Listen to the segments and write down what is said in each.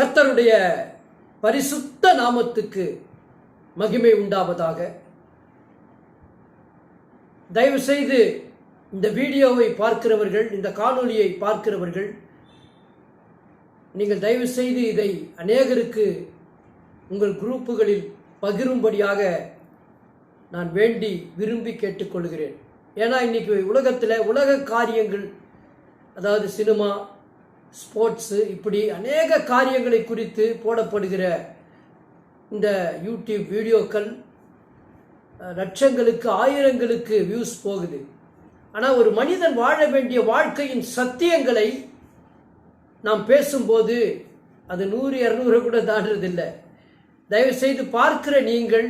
கர்த்தருடைய பரிசுத்த நாமத்துக்கு மகிமை உண்டாவதாக. தயவு செய்து இந்த வீடியோவை பார்க்கிறவர்கள் இந்த காணொளியை பார்க்கிறவர்கள் நீங்கள் தயவு செய்து இதை அநேகருக்கு உங்கள் குரூப்புகளில் பகிரும்படியாக நான் வேண்டி விரும்பி கேட்டுக்கொள்கிறேன். ஏன்னா இன்னைக்கு உலகத்தில் உலக காரியங்கள் அதாவது சினிமா ஸ்போர்ட்ஸு இப்படி அநேக காரியங்களை குறித்து போடப்படுகிற இந்த யூடியூப் வீடியோக்கள் லட்சங்களுக்கு ஆயிரங்களுக்கு வியூஸ் போகுது. ஆனால் ஒரு மனிதன் வாழ வேண்டிய வாழ்க்கையின் சத்தியங்களை நாம் பேசும்போது அது நூறு இரநூறு கூட தாண்டதில்லை தயவு செய்து பார்க்கிற நீங்கள்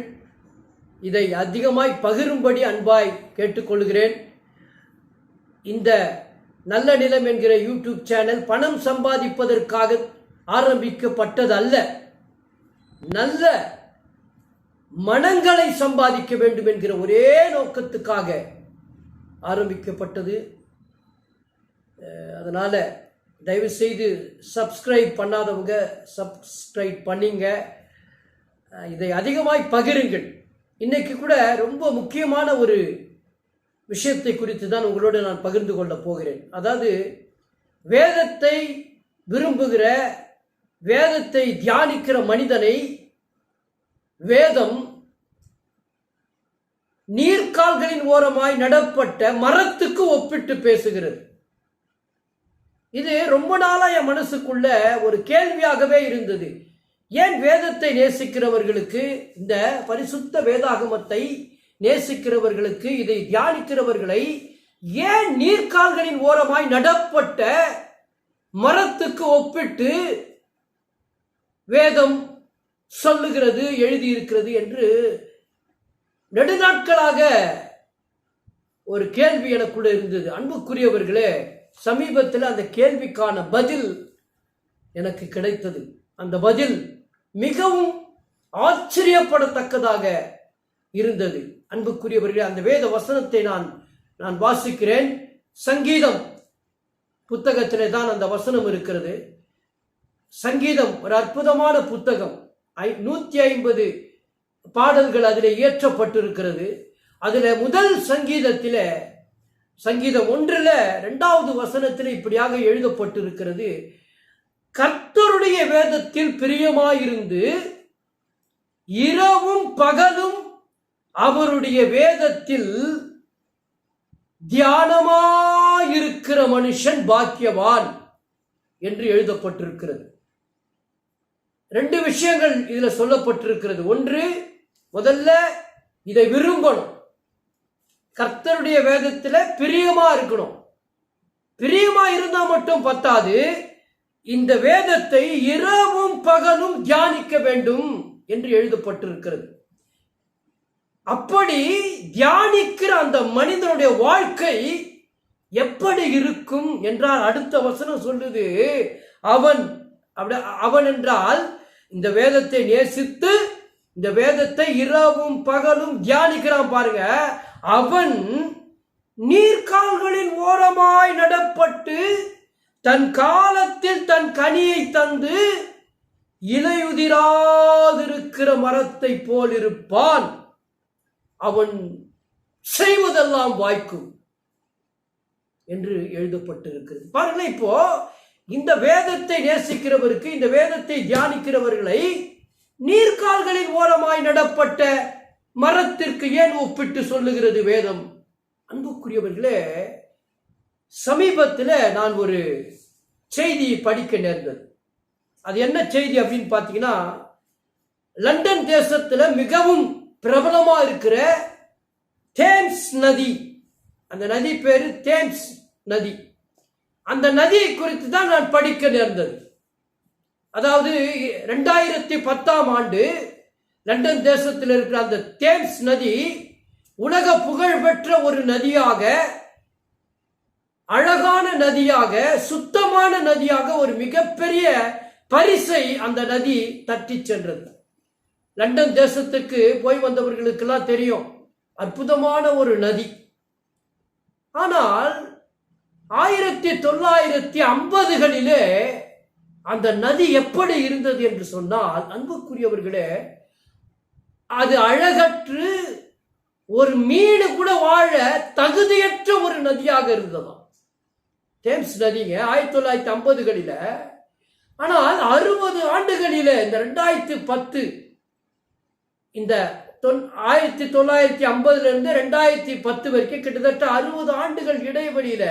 இதை அதிகமாய் பகிரும்படி அன்பாய் கேட்டுக்கொள்கிறேன். இந்த நல்ல நிலம் என்கிற யூடியூப் சேனல் பணம் சம்பாதிப்பதற்காக ஆரம்பிக்கப்பட்டது அல்ல நல்ல மனங்களை சம்பாதிக்க வேண்டும் என்கிற ஒரே நோக்கத்துக்காக ஆரம்பிக்கப்பட்டது. அதனால் அதனால தயவு செய்து சப்ஸ்கிரைப் பண்ணாதவங்க சப்ஸ்கிரைப் பண்ணிங்க. இதை அதிகமாய் பகிருங்கள். இன்னைக்கு கூட ரொம்ப முக்கியமான ஒரு விஷயத்தை குறித்து தான் உங்களோடு நான் பகிர்ந்து கொள்ளப் போகிறேன். அதாவது வேதத்தை விரும்புகிற வேதத்தை தியானிக்கிற மனிதனை வேதம் நீர்க்கால்களின் ஓரமாய் நடப்பட்ட மரத்துக்கு ஒப்பிட்டு பேசுகிறது. இது ரொம்ப நாளாக என் மனசுக்குள்ள ஒரு கேள்வியாகவே இருந்தது. ஏன் வேதத்தை நேசிக்கிறவர்களுக்கு இந்த பரிசுத்த வேதாகமத்தை நேசிக்கிறவர்களுக்கு இதை தியானிக்கிறவர்களை ஏன் நீர்கால்களின் ஓரமாய் நடப்பட்ட மரத்துக்கு ஒப்பிட்டு வேதம் சொல்லுகிறது எழுதியிருக்கிறது என்று நெடுநாட்களாக ஒரு கேள்வி எனக்குள்ள இருந்தது. அன்புக்குரியவர்களே சமீபத்தில் அந்த கேள்விக்கான பதில் எனக்கு கிடைத்தது. அந்த பதில் மிகவும் ஆச்சரியப்படத்தக்கதாக இருந்தது. அன்புக்குரியவர்களே அந்த வேத வசனத்தை நான் நான் வாசிக்கிறேன். சங்கீதம் புத்தகத்திலே தான் அந்த வசனம் இருக்கிறது. சங்கீதம் ஒரு அற்புதமான புத்தகம். ஐ- நூத்தி ஐம்பது பாடல்கள் அதில் இயற்றப்பட்டிருக்கிறது. அதில் முதல் சங்கீதத்தில் சங்கீதம் ஒன்றில் ரெண்டாவது வசனத்தில் இப்படியாக எழுதப்பட்டிருக்கிறது. கர்த்தருடைய வேதத்தில் பிரியமாயிருந்து இரவும் பகலும் அவருடைய வேதத்தில் தியானமாயிருக்கிற மனுஷன் பாக்கியவான் என்று எழுதப்பட்டிருக்கிறது. ரெண்டு விஷயங்கள் இதில் சொல்லப்பட்டிருக்கிறது. ஒன்று முதல்ல இதை விரும்பணும். கர்த்தருடைய வேதத்தில் பிரியமா இருக்கணும். பிரியமா இருந்தா மட்டும் பத்தாது. இந்த வேதத்தை இரவும் பகலும் தியானிக்க வேண்டும் என்று எழுதப்பட்டிருக்கிறது. அப்படி தியானிக்கிற அந்த மனிதனுடைய வாழ்க்கை எப்படி இருக்கும் என்றால் அடுத்த வசனம் சொல்லுது. அவன் அப்படி அவன் என்றால் இந்த வேதத்தை நேசித்து இந்த வேதத்தை இரவும் பகலும் தியானிக்கிறான் பாருங்க. அவன் நீர்கால்களின் ஓரமாய் நடப்பட்டு தன் காலத்தில் தன் கனியை தந்து இலையுதிராதிருக்கிற மரத்தை போல் இருப்பான். அவன் செய்வதெல்லாம் வாய்க்கும் என்று எழுதப்பட்டிருக்கிறது. பாருங்களேன் இப்போ இந்த வேதத்தை நேசிக்கிறவருக்கு இந்த வேதத்தை தியானிக்கிறவர்களை நீர்கால்களின் ஓரமாய் நடப்பட்ட மரத்திற்கு ஏன் ஒப்பிட்டு சொல்லுகிறது வேதம்? அன்புக்குரியவர்களே சமீபத்தில் நான் ஒரு செய்தியை படிக்க நேர்ந்தது. அது என்ன செய்தி அப்படின்னு பார்த்தீங்கன்னா லண்டன் தேசத்தில் மிகவும் பிரபலமா இருக்கிற தேம்ஸ் நதி. அந்த நதி பேரு தேம்ஸ் நதி. அந்த நதியை குறித்து தான் நான் படிக்க நேர்ந்தது. அதாவது ரெண்டாயிரத்தி பத்தாம் ஆண்டு லண்டன் தேசத்தில் இருக்கிற அந்த தேம்ஸ் நதி உலக புகழ்பெற்ற ஒரு நதியாக அழகான நதியாக சுத்தமான நதியாக ஒரு மிகப்பெரிய பரிசை அந்த நதி தட்டி சென்றது. லண்டன் தேசத்துக்கு போய் வந்தவர்களுக்கெல்லாம் தெரியும். அற்புதமான ஒரு நதி. ஆனால் ஆயிரத்தி தொள்ளாயிரத்தி ஐம்பதுகளிலே அந்த நதி எப்படி இருந்தது என்று சொன்னால் அன்புக்குரியவர்களே அது அழகற்று ஒரு மீனு கூட வாழ தகுதியற்ற ஒரு நதியாக இருந்ததாம். தேம்ஸ் நதிங்க ஆயிரத்தி தொள்ளாயிரத்தி ஐம்பதுகளில ஆனால் அறுபது ஆண்டுகளில இந்த ரெண்டாயிரத்தி பத்து இந்த தொன் ஆயிரத்தி தொள்ளாயிரத்தி ஐம்பதுல இருந்து ரெண்டாயிரத்தி பத்து வரைக்கும் கிட்டத்தட்ட அறுபது ஆண்டுகள் இடைவெளியில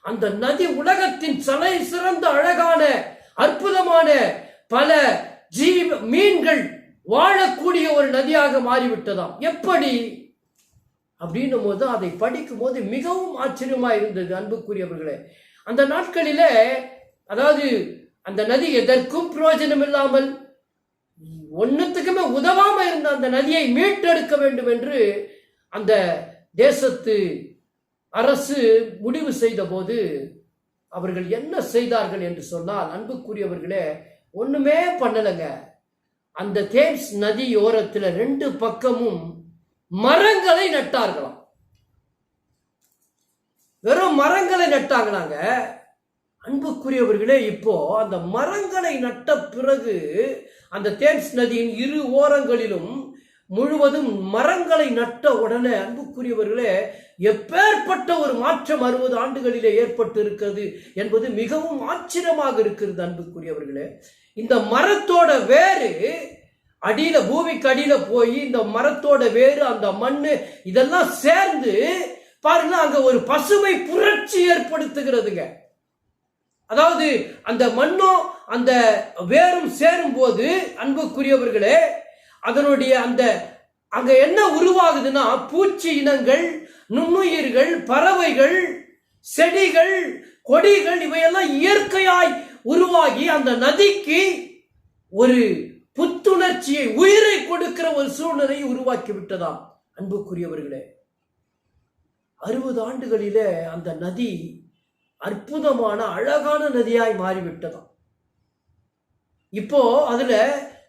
அந்த நதி உலகத்தின் சலை சிறந்த அழகான அற்புதமான பல ஜீவ மீன்கள் வாழக்கூடிய ஒரு நதியாக மாறிவிட்டதாம். எப்படி? அப்படின்னும் போது அதை படிக்கும் போது மிகவும் ஆச்சரியமா இருந்தது அன்புக்குரியவர்களே. அந்த நாட்களிலே அதாவது அந்த நதி எதற்கும் பிரயோஜனம் இல்லாமல் ஒன்றுத்துக்குமே உதவாம இருந்த அந்த நதியை மீட்டெடுக்க வேண்டும் என்று அந்த தேசத்து அரசு முடிவு செய்த போது அவர்கள் என்ன செய்தார்கள் என்று சொன்னால் அன்புக்குரியவர்களே ஒண்ணுமே பண்ணலைங்க. அந்த தேம்ஸ் நதி ஓரத்தில் ரெண்டு பக்கமும் மரங்களை நட்டார்களாம். வெறும் மரங்களை நட்டாங்களாங்க. அன்புக்குரியவர்களே இப்போ அந்த மரங்களை நட்ட பிறகு அந்த தேம்ஸ் நதியின் இரு ஓரங்களிலும் முழுவதும் மரங்களை நட்ட உடனே அன்புக்குரியவர்களே எப்பேற்பட்ட ஒரு மாற்றம் அறுபது ஆண்டுகளிலே ஏற்பட்டு இருக்கிறது என்பது மிகவும் ஆச்சரியமாக இருக்கிறது அன்புக்குரியவர்களே. இந்த மரத்தோட வேறு அடியில பூமிக்கு அடியில போய் இந்த மரத்தோட வேறு அந்த மண்ணு இதெல்லாம் சேர்ந்து பாருங்க அங்க ஒரு பசுமை புரட்சி ஏற்படுத்துகிறதுங்க. அதாவது அந்த மண்ணும் அந்த வேரும் சேரும் போது அன்புக்குரியவர்களே அதனுடைய அந்த அங்க என்ன உருவாகுதுன்னா பூச்சி இனங்கள் நுண்ணுயிர்கள் பறவைகள் செடிகள் கொடிகள் இவையெல்லாம் இயற்கையாய் உருவாகி அந்த நதிக்கு ஒரு புத்துணர்ச்சியை உயிரை கொடுக்கிற ஒரு சூழ்நிலையை உருவாக்கி விட்டதாம் அன்புக்குரியவர்களே அறுபது ஆண்டுகளிலே அந்த நதி அற்புதமான அழகான நதியாய் மாறிவிட்டதாம். இப்போ அதுல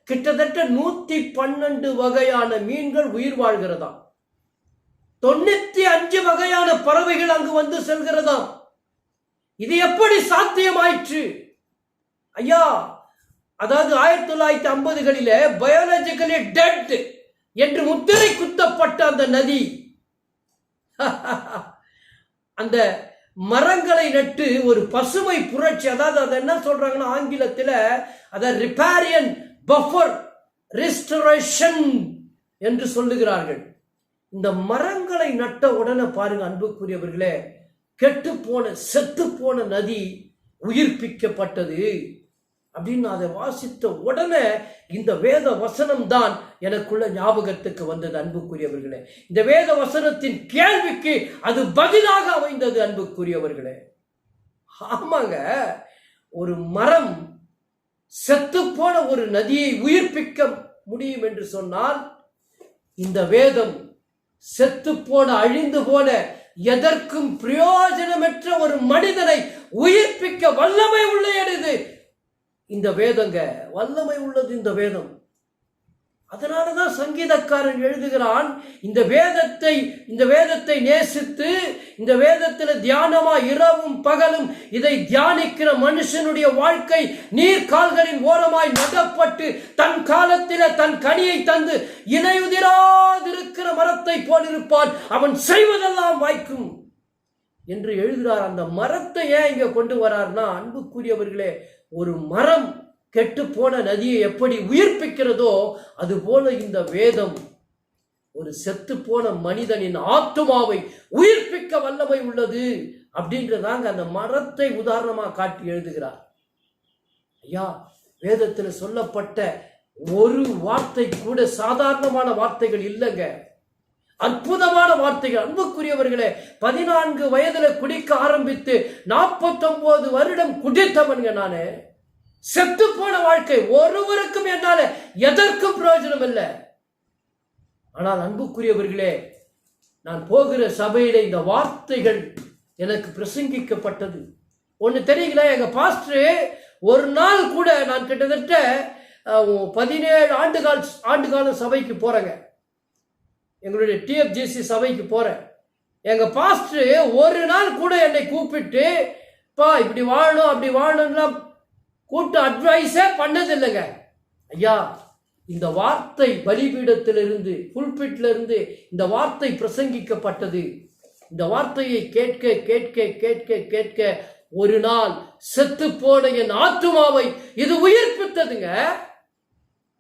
கிட்டத்தட்ட நூத்தி பன்னெண்டு வகையான மீன்கள் உயிர் வாழ்கிறதாம். தொண்ணூத்தி அஞ்சு வகையான பறவைகள் அங்கு வந்து செல்கிறதாம். இது எப்படி சாத்தியமாயிற்று? ஐயா அதாவது ஆயிரத்தி தொள்ளாயிரத்தி ஐம்பதுகளில பயாலஜிக்கலி டெட் என்று முத்திரை குத்தப்பட்ட அந்த நதி. அந்த மரங்களை நட்டு ஒரு பசுமை புரட்சி அதாவது அதை என்ன சொல்றாங்கன்னா ஆங்கிலத்தில் அதை ரிப்பேரியன் பஃபர் ரெஸ்டரேஷன் என்று சொல்லுகிறார்கள். இந்த மரங்களை நட்ட உடனே பாருங்க அன்புக்குரியவர்களே கெட்டு போன செத்து போன நதி உயிர்ப்பிக்கப்பட்டது. அப்படின்னு அதை வாசித்த உடனே இந்த வேத வசனம் தான் எனக்குள்ள ஞாபகத்துக்கு வந்தது அன்புக்குரியவர்களே. இந்த வேத வசனத்தின் கேள்விக்கு அது பதிலாக அமைந்தது அன்புக்குரியவர்களே. ஆமாங்க ஒரு மரம் செத்து ஒரு நதியை உயிர்ப்பிக்க முடியும் என்று சொன்னால் இந்த வேதம் செத்து போன அழிந்து போன எதற்கும் பிரயோஜனமற்ற ஒரு மனிதனை உயிர்ப்பிக்க வல்லமை உள்ளது இந்த வேதங்க வல்லமை உள்ளது இந்த வேதம். அதனால தான் சங்கீதக்காரன் எழுதுகிறான் இந்த வேதத்தை இந்த வேதத்தை நேசித்து இந்த வேதத்தில் தியானமா இரவும் பகலும் இதை தியானிக்கிற மனுஷனுடைய வாழ்க்கை நீர் கால்களின் ஓரமாய் நடப்பட்டு தன் காலத்தில் தன் கனியை தந்து இணையுதிராதிருக்கிற மரத்தை போலிருப்பான். அவன் செய்வதெல்லாம் வாய்க்கும். என்று எழுதுகிறார். அந்த மரத்தை ஏன் இங்க கொண்டு வரார்னா அன்புக்குரியவர்களே ஒரு மரம் கெட்டு போன நதியை எப்படி உயிர்ப்பிக்கிறதோ அதுபோல இந்த வேதம் ஒரு செத்து போன மனிதனின் ஆத்மாவை உயிர்ப்பிக்க வல்லமை உள்ளது அப்படின்றதாங்க அந்த மரத்தை உதாரணமாக காட்டி எழுதுகிறார். ஐயா வேதத்தில் சொல்லப்பட்ட ஒரு வார்த்தை கூட சாதாரணமான வார்த்தைகள் இல்லைங்க. அற்புதமான வார்த்தைகள். அன்புக்குரியவர்களே பதினான்கு வயதுல குடிக்க ஆரம்பித்து நாற்பத்தொன்பது வருடம் குடித்தவனுங்க நானு. செத்து போன வாழ்க்கை ஒருவருக்கும் என்னால எதற்கும் பிரயோஜனம் இல்லை ஆனால் அன்புக்குரியவர்களே நான் போகிற சபையில இந்த வார்த்தைகள் எனக்கு பிரசங்கிக்கப்பட்டது. ஒன்று தெரியுங்களா? எங்க பாஸ்டர் ஒரு நாள் கூட நான் கிட்டத்தட்ட பதினேழு ஆண்டு கால் ஆண்டு காலம் சபைக்கு போறேங்க. எங்களுடைய டிஎஃப்ஜிசி சபைக்கு போகிறேன் எங்கள் பாஸ்டர் ஒரு நாள் கூட என்னை கூப்பிட்டு பா இப்படி வாழணும் அப்படி வாழணும்லாம் கூப்பிட்டு அட்வைஸே பண்ணதில்லைங்க. ஐயா இந்த வார்த்தை பலிபீடத்திலிருந்து புல்பிட்ல இந்த வார்த்தை பிரசங்கிக்கப்பட்டது. இந்த வார்த்தையை கேட்க கேட்க கேட்க கேட்க ஒரு நாள் செத்து போன என் ஆத்துமாவை இது உயிர்ப்பித்ததுங்க.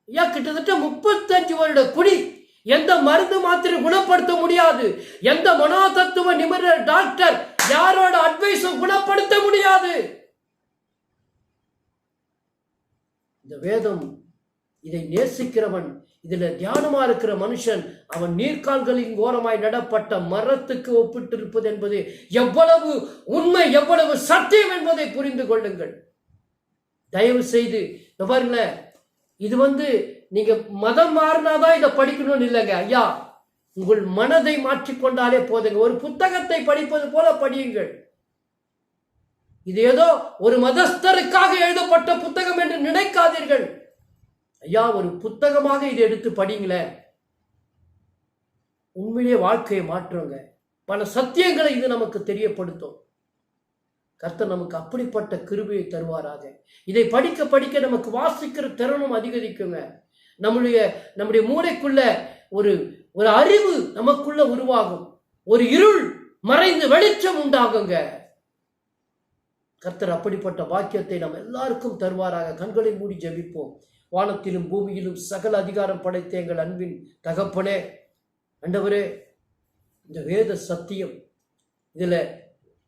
ஐயா கிட்டத்தட்ட முப்பத்தஞ்சு வருட குடி எந்த மருந்து மாத்திரை குணப்படுத்த முடியாது? எந்த மனோதத்துவ நிபுணர் டாக்டர் யாரோட அட்வைஸும் குணப்படுத்த முடியாது? இந்த வேதம் இதை நேசிக்கிறவன் இதுல தியானமா இருக்கிற மனுஷன் அவன் நீர்கால்களின் ஓரமாய் நடப்பட்ட மரத்துக்கு ஒப்பிட்டிருப்பது என்பது எவ்வளவு உண்மை எவ்வளவு சத்தியம் என்பதை புரிந்து கொள்ளுங்கள். தயவு செய்து பாருங்களேன் இது வந்து நீங்க மதம் மாறினாதான் இதை படிக்கணும்னு இல்லைங்க. ஐயா உங்கள் மனதை மாற்றிக்கொண்டாலே போதுங்க. ஒரு புத்தகத்தை படிப்பது போல படியுங்கள். இது ஏதோ ஒரு மதஸ்தருக்காக எழுதப்பட்ட புத்தகம் என்று நினைக்காதீர்கள். ஐயா ஒரு புத்தகமாக இதை எடுத்து படிங்களேன் உண்மையிலே வாழ்க்கையை மாற்றுங்க. பல சத்தியங்களை இது நமக்கு தெரியப்படுத்தும். கர்த்தர் நமக்கு அப்படிப்பட்ட கிருபியை தருவாராக. இதை படிக்க படிக்க நமக்கு வாசிக்கிற திறனும் அதிகரிக்குங்க. நம்முடைய நம்முடைய மூளைக்குள்ள ஒரு ஒரு அறிவு நமக்குள்ள உருவாகும். ஒரு இருள் மறைந்து வெளிச்சம் உண்டாகுங்க. கர்த்தர் அப்படிப்பட்ட வாக்கியத்தை நம்ம எல்லாருக்கும் தருவாராக. கண்களை மூடி ஜெபிப்போம். வானத்திலும் பூமியிலும் சகல அதிகாரம் படைத்த எங்கள் அன்பின் தகப்பனே. ஆண்டவரே இந்த வேத சத்தியம் இதில்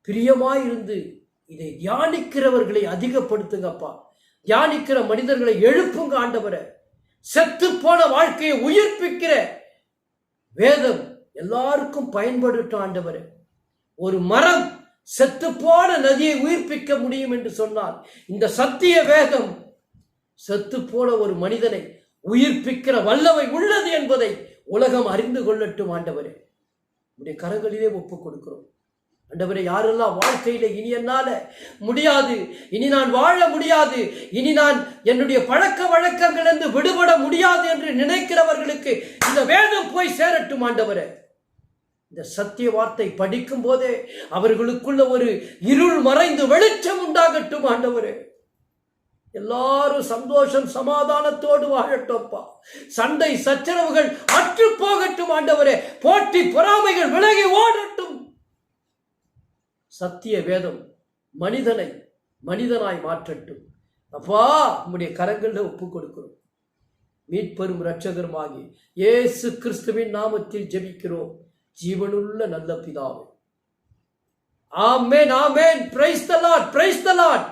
பிரியமாயிருந்து இதை தியானிக்கிறவர்களை அதிகப்படுத்துங்கப்பா. தியானிக்கிற மனிதர்களை எழுப்புங்க ஆண்டவரை. செத்து போன வாழ்க்கையை உயிர்ப்பிக்கிற வேதம் எல்லாருக்கும் பயன்படுத்தும் ஆண்டவர். ஒரு மரம் செத்து போன நதியை உயிர்ப்பிக்க முடியும் என்று சொன்னால் இந்த சத்திய வேதம் செத்து போன ஒரு மனிதனை உயிர்ப்பிக்கிற வல்லமை உள்ளது என்பதை உலகம் அறிந்து கொள்ளட்டும் ஆண்டவரே. உடைய கரங்களிலே ஒப்புக் கொடுக்கிறோம். ஆண்டவரே யாரெல்லாம் வாழ்க்கையில் இனி என்னால் முடியாது இனி நான் வாழ முடியாது இனி நான் என்னுடைய பழக்க வழக்கங்களிலிருந்து விடுபட முடியாது என்று நினைக்கிறவர்களுக்கு இந்த வேதம் போய் சேரட்டும் ஆண்டவரே. இந்த சத்திய வார்த்தை படிக்கும் போதே அவர்களுக்குள்ள ஒரு இருள் மறைந்து வெளிச்சம் உண்டாகட்டும் ஆண்டவரே. எல்லாரும் சந்தோஷம் சமாதானத்தோடு வாழட்டும்ப்பா. சண்டை சச்சரவுகள் அற்று போகட்டும் ஆண்டவரே. போட்டி பொறாமைகள் விலகி ஓடட்டும். சத்திய வேதம் மனிதனை மனிதனாய் மாற்றட்டும். அப்பா உம்முடைய கரங்களில் ஒப்பு கொடுக்கிறோம். மீட்பெரும் இரட்சகருமாகி இயேசு கிறிஸ்துவின் நாமத்தில் ஜெபிக்கிறோம். ஜீவனுள்ள நல்ல பிதாவே. ஆமென் ஆமேன். Praise the lord praise the lord